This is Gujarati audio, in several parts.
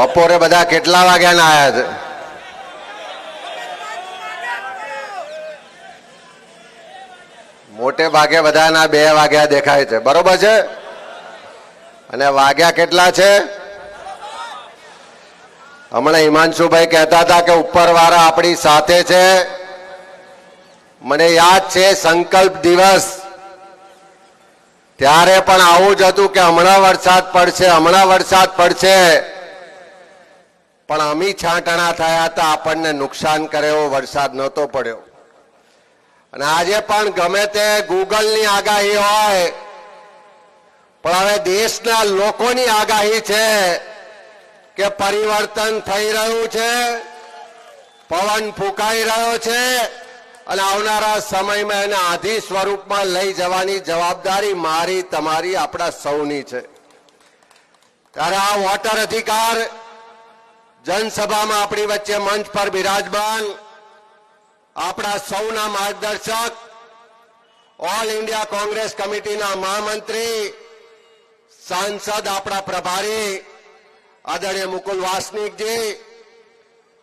બપોરે બધા કેટલા વાગ્યાના આયા છે? મોટે ભાગે બધાના બે વાગ્યા દેખાય છે. બરોબર છે? અને વાગ્યા કેટલા છે? હમણાં હિમાંશુભાઈ કહેતા હતા કે ઉપરવાળા આપણી સાથે છે. મને યાદ છે સંકલ્પ દિવસ. ત્યારે પણ આવું જ હતું કે હમણાં વરસાદ પડશે, હમણાં વરસાદ પડશે. પણ અમી છાંટણા થયા હતા આપણને નુકસાન કરે એવો વરસાદ નહોતો પડ્યો. અને આજે પણ ગમે તે ગૂગલની આગાહી હોય, પણ હવે દેશના લોકોની આગાહી છે કે પરિવર્તન થઈ રહ્યું છે, પવન ફૂંકાઈ રહ્યો છે, અને આવનારા સમયમાં એને આધી સ્વરૂપમાં લઈ જવાની જવાબદારી મારી, તમારી, આપણા સૌની છે. ત્યારે આ વોટર અધિકાર જનસભામાં આપણી વચ્ચે મંચ પર બિરાજમાન આપણા સૌના માર્ગદર્શક ઓલ ઇન્ડિયા કોંગ્રેસ કમિટીના મહામંત્રી, સાંસદ આપણા પ્રભારી, આદરણીય મુકુલ વાસનિકજી,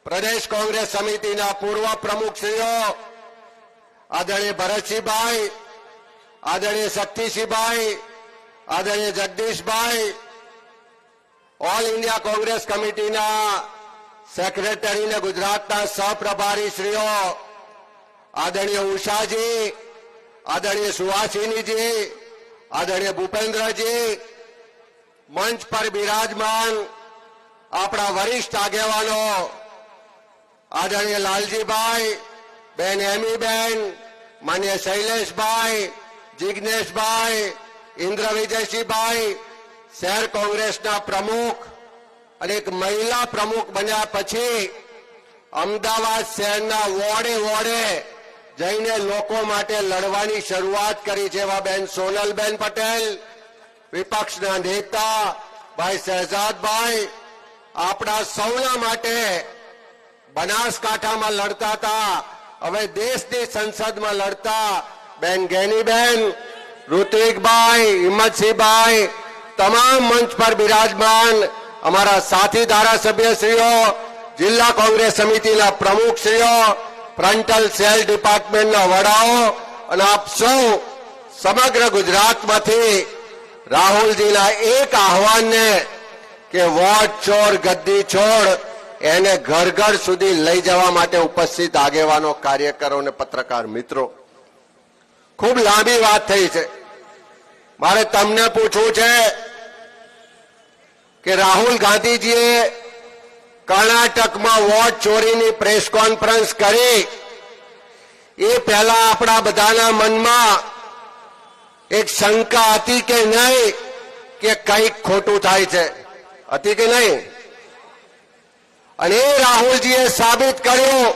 પ્રદેશ કોંગ્રેસ સમિતિના પૂર્વ પ્રમુખશ્રીઓ, આદરણીય ભરતસિંહભાઈ, આદરણીય શક્તિસિંહભાઈ, આદરણીય જગદીશભાઈ ઓલ ઇન્ડિયા કોંગ્રેસ કમિટીના સેક્રેટરી ને ગુજરાતના સહપ્રભારી શ્રીઓ, આદરણીય ઉષાજી, આદરણીય સુહાસિનીજી, આદરણીય ભૂપેન્દ્રજી, મંચ પર બિરાજમાન આપણા વરિષ્ઠ આગેવાનો, આદરણીય લાલજીભાઈ, બેન એમીબેન, માન્ય શૈલેષભાઈ જિજ્ઞેશભાઈ ઇન્દ્ર વિજયસિંહભાઈ શહેર કોંગ્રેસના પ્રમુખ અને એક મહિલા પ્રમુખ બન્યા પછી અમદાવાદ શહેરના વોર્ડે વોર્ડે જઈને લોકો માટે લડવાની શરૂઆત કરી છે એવા બેન સોનલબેન પટેલ વિપક્ષના નેતા ભાઈ શહેજાદભાઈ આપણા સૌના માટે બનાસકાંઠામાં લડતા હતા. હવે દેશની સંસદમાં લડતા બેન ગેનીબેન, ઋત્વિકભાઈ, હિંમતસિંહભાઈ તમામ મંચ પર બિરાજમાન અમારા સાથી ધારાસભ્યશ્રીઓ જિલ્લા કોંગ્રેસ સમિતિના પ્રમુખશ્રીઓ ફ્રન્ટલ સેલ ડિપાર્ટમેન્ટના વડાઓ અને આપ સૌ સમગ્ર ગુજરાતમાંથી રાહુલજીના એક આહવાનને કે વોટ ચોર, ગદ્દી છોડ એને ઘર ઘર સુધી લઈ જવા માટે ઉપસ્થિત આગેવાનો, કાર્યકરો અને પત્રકાર મિત્રો. ખૂબ લાંબી વાત થઈ છે. મારે તમને પૂછવું છે કે રાહુલ ગાંધીજીએ કર્ણાટકમાં વોટ ચોરીની પ્રેસ કોન્ફરન્સ કરી. એ પહેલા આપણા બધાના મનમાં એક શંકા હતી કે નહીં કે કંઈક ખોટું થાય છે. હતી કે નહીં? અને રાહુલજીએ સાબિત કર્યું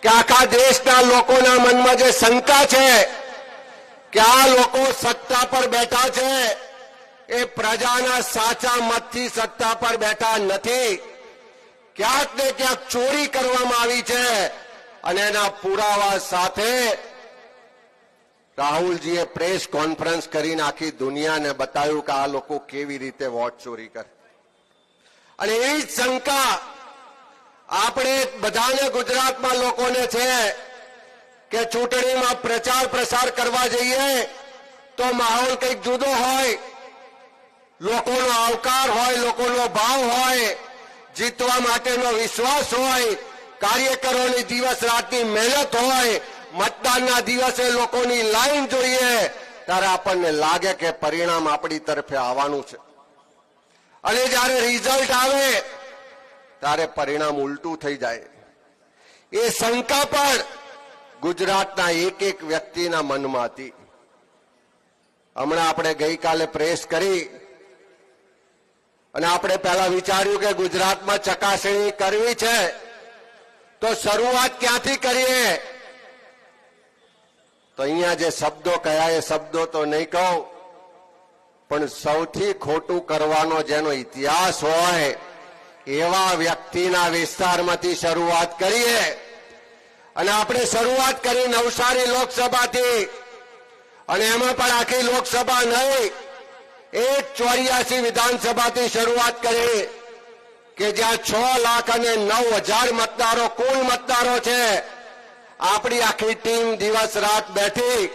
કે આખા દેશના લોકોના મનમાં જે શંકા છે કે આ લોકો સત્તા પર બેઠા છે એ પ્રજાના સાચા મતથી સત્તા પર બેઠા નથી. ક્યાંક ને ક્યાંક ચોરી કરવામાં આવી છે અને એના પુરાવા સાથે રાહુલજીએ પ્રેસ કોન્ફરન્સ કરીને આખી દુનિયાને બતાવ્યું કે આ લોકો કેવી રીતે વોટ ચોરી કરે. અને એ જ શંકા આપણે બધાને ગુજરાતમાં લોકોને છે કે ચૂંટણીમાં પ્રચાર પ્રસાર કરવા જઈએ તો માહોલ કંઈક જુદો હોય. લોકોનો આવકાર હોય, લોકોનો ભાવ હોય, જીતવા માટેનો વિશ્વાસ હોય, કાર્યકરોની દિવસ રાતની મહેનત હોય, મતદાનના દિવસે લોકોની લાઈન જોઈએ, ત્યારે આપણને લાગે કે પરિણામ આપણી તરફે આવવાનું છે. અને જ્યારે રિઝલ્ટ આવે, ત્યારે પરિણામ ઉલટું થઈ જાય. એ શંકા પણ ગુજરાતના એક એક વ્યક્તિના મનમાં હતી. હમણાં આપણે ગઈકાલે પ્રેસ કરી અને આપણે પહેલા વિચાર્યું કે ગુજરાતમાં ચકાસણી કરવી છે, તો શરૂઆત ક્યાંથી કરીએ? તો અહીંયા જે શબ્દો કયા, એ શબ્દો તો નહીં કહું, પણ સૌથી ખોટું કરવાનો જેનો ઇતિહાસ હોય, એવા વ્યક્તિના વિસ્તારમાંથી શરૂઆત કરીએ. અને આપણે શરૂઆત કરી નવસારી લોકસભાથી, અને એમાં પણ આખી લોકસભા નહીં. એક ચોર્યાસી વિધાનસભાથી શરૂઆત કરી કે જ્યાં છ લાખ અને નવ હજાર મતદારો, કુલ મતદારો છે. આપણી આખી ટીમ દિવસ રાત બેઠી,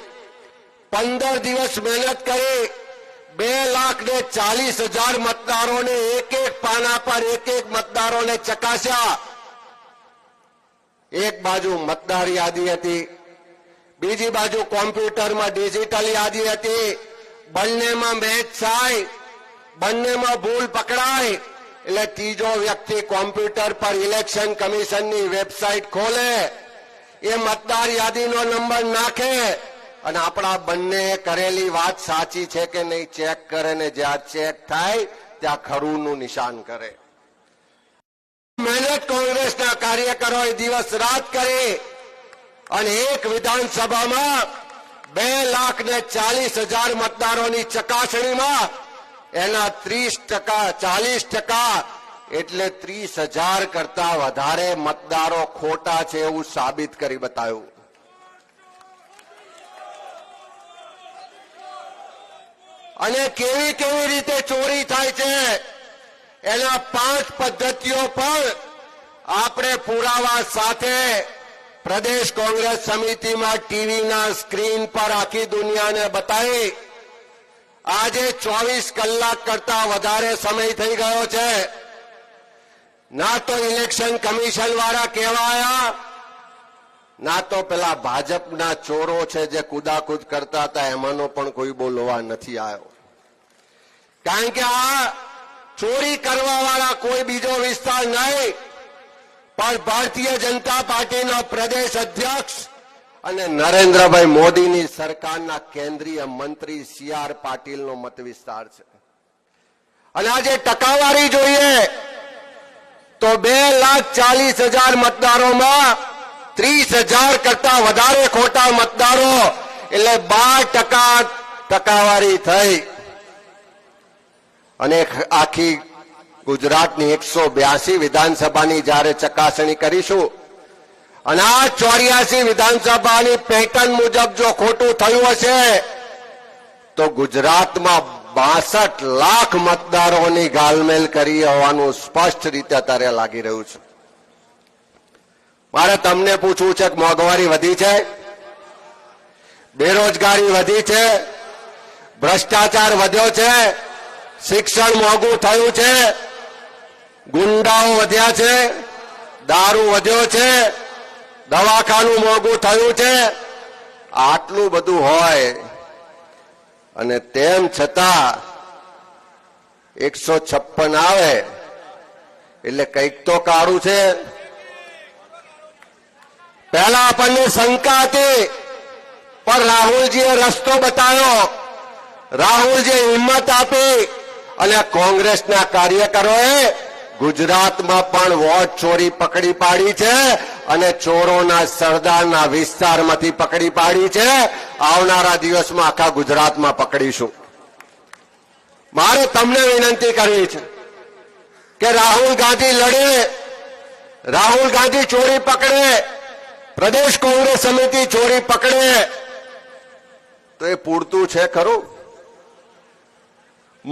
પંદર દિવસ મહેનત કરી, બે લાખ ને ચાલીસ હજાર મતદારોને એક એક પાના પર એક એક મતદારોને ચકાસ્યા. એક બાજુ મતદાર યાદી હતી, બીજી બાજુ કોમ્પ્યુટરમાં ડિજિટલ યાદી હતી. બંનેમાં મેચ થાય, બંનેમાં ભૂલ પકડાય, એટલે ત્રીજો વ્યક્તિ કોમ્પ્યુટર પર ઇલેક્શન કમિશનની વેબસાઇટ ખોલે, એ મતદાર યાદીનો નંબર નાખે, અને આપણા બંને કરેલી વાત સાચી છે કે નહીં ચેક કરે ને જ્યાં ચેક થાય, ત્યાં ખરુંનું નિશાન કરે. મહેનત કોંગ્રેસના કાર્યકરોએ દિવસ રાત કરી, અને એક વિધાનસભામાં બે લાખ ને ચાલીસ હજાર મતદારોની ચકાસણીમાં એના ત્રીસ ટકા, ચાલીસ ટકા એટલે ત્રીસ હજાર કરતા વધારે મતદારો ખોટા છે એવું સાબિત કરી બતાવ્યું. અને કેવી કેવી રીતે ચોરી થાય છે એના પાંચ પદ્ધતિઓ પણ આપણે પુરાવા સાથે પ્રદેશ કોંગ્રેસ સમિતિમાં ટીવીના સ્ક્રીન પર આખી દુનિયાને બતાવી આજે ચોવીસ કલાક કરતા વધારે સમય થઈ ગયો છે. ના તો ઇલેક્શન કમિશન વાળા કહેવાયા, ના તો પેલા ભાજપના ચોરો છે જે કુદાકુદ કરતા હતા, એમાંનો પણ કોઈ બોલવા નથી આવ્યો. કારણ કે આ ચોરી કરવા વાળા કોઈ બીજો વિસ્તાર નહીં. પણ ભારતીય જનતા પાર્ટીના પ્રદેશ અધ્યક્ષ અને નરેન્દ્રભાઈ મોદીની સરકારના કેન્દ્રીય મંત્રી સી આર પાટીલનો મત વિસ્તાર છે. અને આજે ટકાવારી જોઈએ તો બે લાખ ચાલીસ હજાર મતદારોમાં ત્રીસ હજાર કરતા વધારે ખોટા મતદારો, એટલે બાર ટકા ટકાવારી થઈ. અને આખી ગુજરાતની એકસો બ્યાસી વિધાનસભાની જ્યારે ચકાસણી કરીશું અને આ ચોર્યાસી વિધાનસભાની પેટર્ન મુજબ જો ખોટું થયું હશે, તો ગુજરાતમાં બાસઠ લાખ મતદારોની ગાલમેલ કરી હોવાનું સ્પષ્ટ રીતે અત્યારે લાગી રહ્યું છે. મારે તમને પૂછવું છે કે મોંઘવારી વધી છે? બેરોજગારી વધી છે? ભ્રષ્ટાચાર વધ્યો છે? શિક્ષણ મોંઘું થયું છે? ગુંડાઓ વધ્યા છે, દારૂ વધ્યો છે, દવાખાનું મોંઘું થયું છે, આટલું બધું હોય. અને તેમ છતાં એકસો છપ્પન આવે, એટલે કંઈક તો કાળું છે. પહેલા આપણને શંકા હતી, પણ રાહુલજીએ રસ્તો બતાવ્યો. રાહુલજીએ હિંમત આપી અને કોંગ્રેસના કાર્યકરોએ ગુજરાતમાં પણ વોટ ચોરી પકડી પાડી છે અને ચોરોના સરદારના વિસ્તારમાંથી પકડી પાડી છે. આવનારા દિવસમાં આખા ગુજરાતમાં પકડીશું. મારે તમને વિનંતી કરવી છે કે રાહુલ ગાંધી લડે, રાહુલ ગાંધી ચોરી પકડે, પ્રદેશ કોંગ્રેસ સમિતિ ચોરી પકડે. તો એ પૂરતું છે ખરું?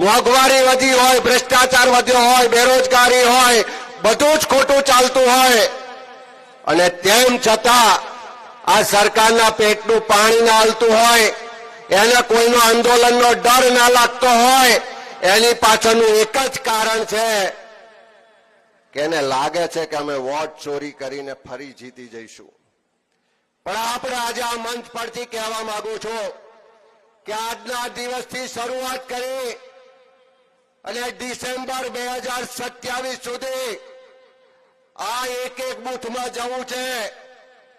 મોંઘવારી વધી હોય, ભ્રષ્ટાચાર વધ્યો હોય, બેરોજગારી હોય, બધું જ ખોટું ચાલતું હોય. અને તેમ છતાં આ સરકારના પેટનું પાણી ના હાલતું હોય, એને કોઈનો આંદોલનનો ડર ના લાગતો હોય, એની પાછળનું એક જ કારણ છે કે એને લાગે છે કે અમે વોટ ચોરી કરીને ફરી જીતી જઈશું. પણ આપણે આજે આ મંચ પરથી કહેવા માંગુ છું કે આજના દિવસથી શરૂઆત કરી અને ડિસેમ્બર બે હજાર સત્યાવીસ સુધી આ એક એક બૂથમાં જવું છે.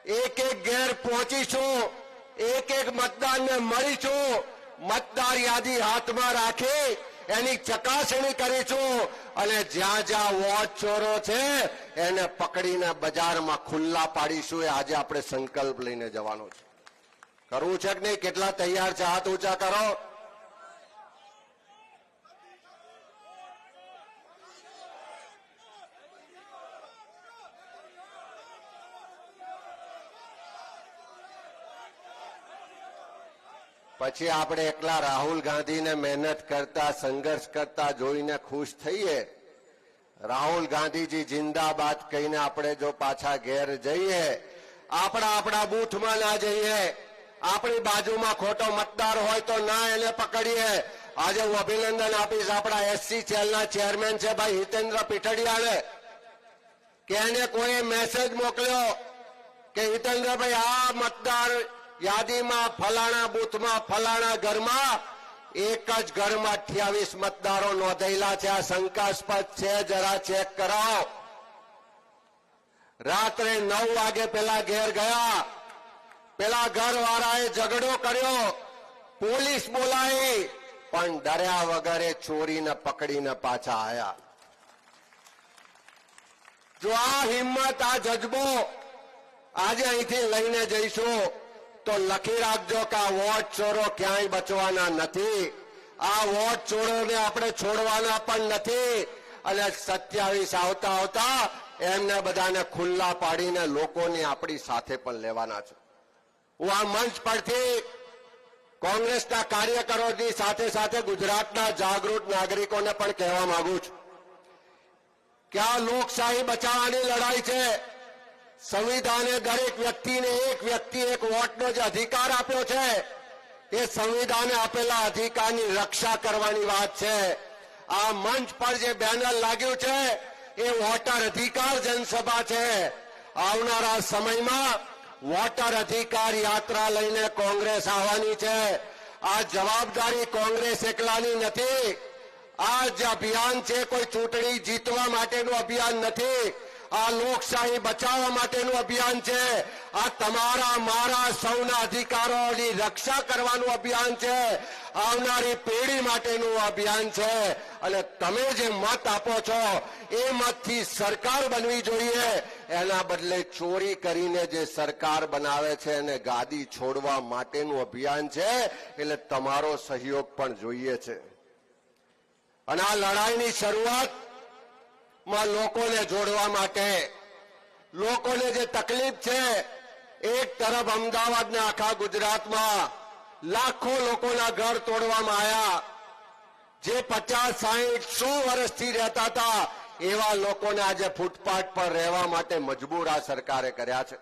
એક એક ઘેર પહોંચીશું. એક એક મતદારને મળીશું. મતદાર યાદી હાથમાં રાખી એની ચકાસણી કરીશું. અને જ્યાં જ્યાં વોચ ચોરો છે, એને પકડીને બજારમાં ખુલ્લા પાડીશું. એ આજે આપણે સંકલ્પ લઈને જવાનો છે. કરવું છે કે નહીં? કેટલા તૈયાર છે? હાથ ઊંચા કરો. પછી આપણે એકલા રાહુલ ગાંધીને મહેનત કરતા, સંઘર્ષ કરતા જોઈને ખુશ થઈએ. રાહુલ ગાંધીજી જિંદાબાદ કહીને આપણે જો પાછા ઘેર જઈએ, આપણા આપણા બૂથમાં ના જઈએ, આપણી બાજુમાં ખોટો મતદાર હોય તો ના એને પકડીએ. આજે હું અભિનંદન આપીશ આપણા એસસી સેલના ચેરમેન છે ભાઈ હિતેન્દ્ર પીઠડિયાને. કે એને કોઈ મેસેજ મોકલ્યો કે, હિતેન્દ્રભાઈ, આ મતદાર યાદીમાં, ફલાણા બુથમાં, ફલાણા ઘરમાં એક જ ઘરમાં અઠ્યાવીસ મતદારો નોંધાયેલા છે. આ શંકાસ્પદ છે. જરા ચેક કરાવો. રાત્રે નવ વાગે પેલા ઘેર ગયા. પેલા ઘરવાળાએ ઝઘડો કર્યો. પોલીસ બોલાવી, પણ ડર્યા વગરે ચોરીને પકડીને પાછા આયા. જો આ હિંમત, આ જજબો આજે અહીંથી લઈને જઈશું. તો લખી રાખજો કે આ વોટ ચોરો ક્યાંય બચવાના નથી. આ વોટ ચોરોને આપણે છોડવાના પણ નથી. અને સત્યાવીસ આવતા આવતા એમને બધાને ખુલ્લા પાડીને લોકોને આપણી સાથે પણ લેવાના છે. હું આ મંચ પરથી કોંગ્રેસના કાર્યકરોની સાથે સાથે ગુજરાતના જાગૃત નાગરિકોને પણ કહેવા માંગુ છું. કે આ લોકશાહી બચાવવાની લડાઈ છે. સંવિધાને દરેક વ્યક્તિને એક વ્યક્તિ એક વોટનો જે અધિકાર આપ્યો છે. એ સંવિધાને આપેલા અધિકારની રક્ષા કરવાની વાત છે. આ મંચ પર જે બેનર લાગ્યું છે, એ વોટર અધિકાર જનસભા છે. આવનારા સમયમાં વોટર અધિકાર યાત્રા લઈને કોંગ્રેસ આવવાની છે. આ જવાબદારી કોંગ્રેસ એકલાની નથી. આ જે અભિયાન છે, કોઈ ચૂંટણી જીતવા માટેનું અભિયાન નથી. આ લોકશાહી બચાવવા માટેનું અભિયાન છે. આ તમારા, મારા સૌના અધિકારોની રક્ષા કરવાનું અભિયાન છે. આવનારી પેઢી માટેનું અભિયાન છે. અને તમે જે મત આપો છો, એ મતથી સરકાર બનવી જોઈએ. એના બદલે ચોરી કરીને જે સરકાર બનાવે છે અને ગાદી છોડવા માટેનું અભિયાન છે, એટલે તમારો સહયોગ પણ જોઈએ છે. અને આ લડાઈની શરૂઆત માં લોકોને જોડવા માટે. લોકોને જે તકલીફ છે, એક તરફ અમદાવાદના આખા ગુજરાતમાં લાખો લોકોના ઘર તોડવામાં આવ્યા જે પચાસ, સાહીઠ, સો વર્ષથી રહેતા હતા, એવા લોકોને આજે ફૂટપાથ પર રહેવા માટે મજબૂર આ સરકારે કર્યા છે.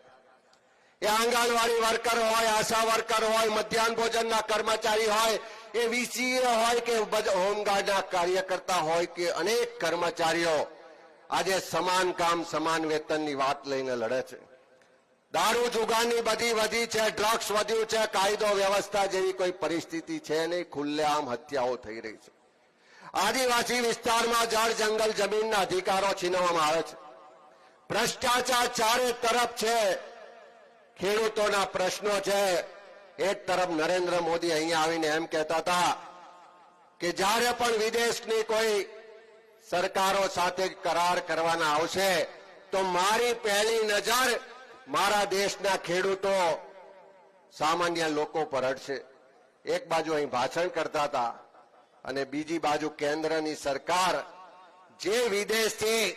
એ આંગણવાડી વર્કર હોય, આશા વર્કર હોય, મધ્યાહન ભોજનના કર્મચારી હોય, એ વીસીએ હોય કે હોમગાર્ડના કાર્યકર્તા હોય કે અનેક કર્મચારીઓ આજે સમાન કામ, સમાન વેતનની વાત લઈને લડે છે. દારૂ, જુગારની બધી વધી છે ડ્રગ્સ વધ્યું છે, કાયદો, વ્યવસ્થા જેવી કોઈ પરિસ્થિતિ છે નહીં, ખુલ્લેઆમ હત્યાઓ થઈ રહી છે. આદિવાસી વિસ્તારમાં જળ, જંગલ, જમીનના અધિકારો છીનવવામાં આવે છે. ભ્રષ્ટાચાર ચારે તરફ છે. ખેડૂતોના પ્રશ્નો છે. એક તરફ નરેન્દ્ર મોદી અહીંયા આવીને એમ કહેતા હતા કે જ્યારે પણ વિદેશની કોઈ સરકારો સાથે કરાર કરવાના આવશે, તો મારી પહેલી નજર મારા દેશના ખેડૂતો સામાન્ય લોકો પર હટશે એક બાજુ અહીં ભાષણ કરતા હતા અને બીજી બાજુ કેન્દ્રની સરકાર જે વિદેશથી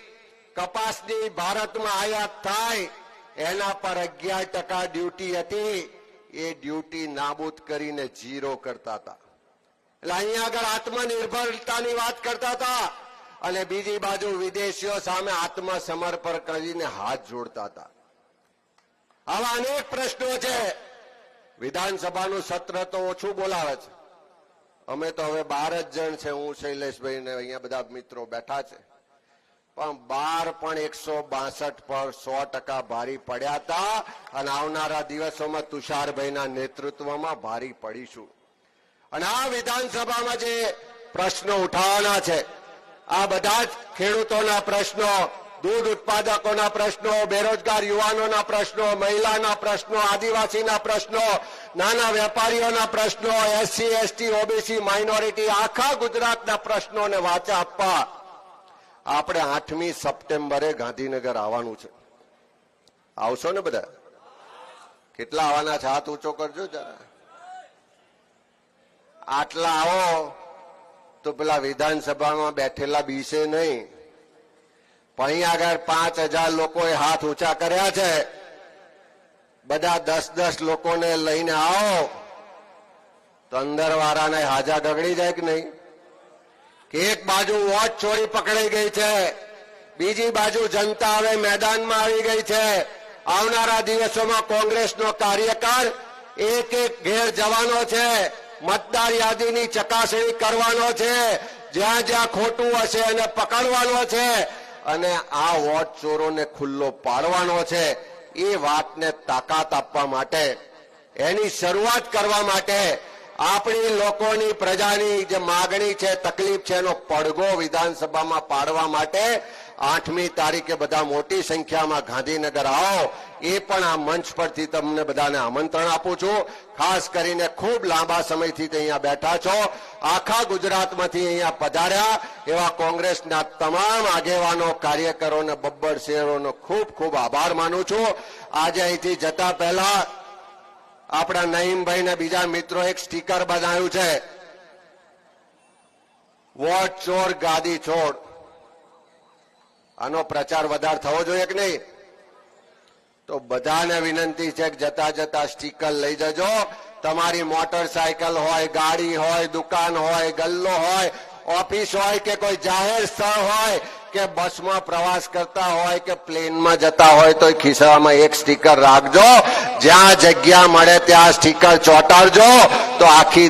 કપાસની ભારતમાં આયાત થાય, એના પર અગિયાર ટકા ડ્યુટી હતી, એ ડ્યુટી નાબૂદ કરીને જીરો કરતા હતા. એટલે અહીંયા આગળ આત્મનિર્ભરતાની વાત કરતા હતા અને બીજી બાજુ વિદેશીઓ સામે આત્મસમર્પણ કરીને હાથ જોડતા હતા. આવા અનેક પ્રશ્નો છે. વિધાનસભાનું સત્ર તો ઓછું બોલાવે છે. અમે તો હવે બાર જ જણ છે. હું, શૈલેષભાઈ ને અહીંયા બધા મિત્રો બેઠા છે. પણ બાર પણ એકસો બાસઠ પર સો ટકા ભારી પડ્યા હતા અને આવનારા દિવસોમાં તુષારભાઈના નેતૃત્વમાં ભારી પડીશું. અને આ વિધાનસભામાં જે પ્રશ્નો ઉઠાવવાના છે આ બધા જ ખેડૂતોના પ્રશ્નો, દૂધ ઉત્પાદકોના પ્રશ્નો, બેરોજગાર યુવાનોના પ્રશ્નો, મહિલાના પ્રશ્નો, આદિવાસીના પ્રશ્નો, નાના વેપારીઓના પ્રશ્નો, એસસી, એસટી, ઓબીસી, માઇનોરિટી, આખા ગુજરાતના પ્રશ્નોને વાચા આપવા આપણે આઠમી સપ્ટેમ્બરે ગાંધીનગર આવવાનું છે. આવશો ને બધા? કેટલા આવવાના છે? હાથ ઊંચો કરજો જરા. આટલા આવો. તો પેલા વિધાનસભામાં બેઠેલા બીસે નહીં. અહીં આગળ પાંચ હજાર લોકોએ હાથ ઊંચા કર્યા છે. બધા દસ દસ લોકોને લઈને આવો. તો અંદર વાળાને હાજા ડગડી જાય કે નહીં? કે એક બાજુ વોટ ચોરી પકડાઈ ગઈ છે. બીજી બાજુ જનતા હવે મેદાનમાં આવી ગઈ છે. આવનારા દિવસોમાં કોંગ્રેસનો કાર્યકર એક એક ઘેર જવાનો છે. મતદાર યાદીની ચકાસણી કરવાનો છે. જ્યાં જ્યાં ખોટું હશે એને પકડવાનો છે. અને આ વોટ ચોરોને ખુલ્લો પાડવાનો છે. એ વાતને તાકાત આપવા માટે, એની શરૂઆત કરવા માટે આપણી લોકોની પ્રજાની જે માગણી છે, તકલીફ છે, એનો પડઘો વિધાનસભામાં પાડવા માટે આઠમી તારીખે બધા મોટી સંખ્યામાં ગાંધીનગર આવો. એ પણ આ મંચ પરથી તમને બધાને આમંત્રણ આપું છું. ખાસ કરીને ખૂબ લાંબા સમયથી અહીંયા બેઠા છો. આખા ગુજરાતમાંથી અહીંયા પધાર્યા. એવા કોંગ્રેસના તમામ આગેવાનો કાર્યકરોને બબ્બર શેરોનો ખૂબ ખૂબ આભાર માનું છું. આજે અહીંથી જતા પહેલા આપણા નહીમભાઈ ને બીજા મિત્રો એક સ્ટીકર બનાવ્યું છે. વોટ ચોર ગાદી છોડ. આનો પ્રચાર વધારે થવો જોઈએ કે નહીં? તો બધાને વિનંતી છે કે જતા જતા સ્ટીકર લઈ જજો. તમારી મોટરસાયકલ હોય, ગાડી હોય, દુકાન હોય, ગલ્લો હોય, ઓફિસ હોય કે કોઈ જાહેર સ્થળ હોય કે બસમાં પ્રવાસ કરતા હોય કે પ્લેનમાં જતા હોય તો ખિસ્સામાં એક સ્ટીકર રાખજો. જ્યાં જગ્યા મળે ત્યાં સ્ટીકર ચોંટાડજો. તો આખી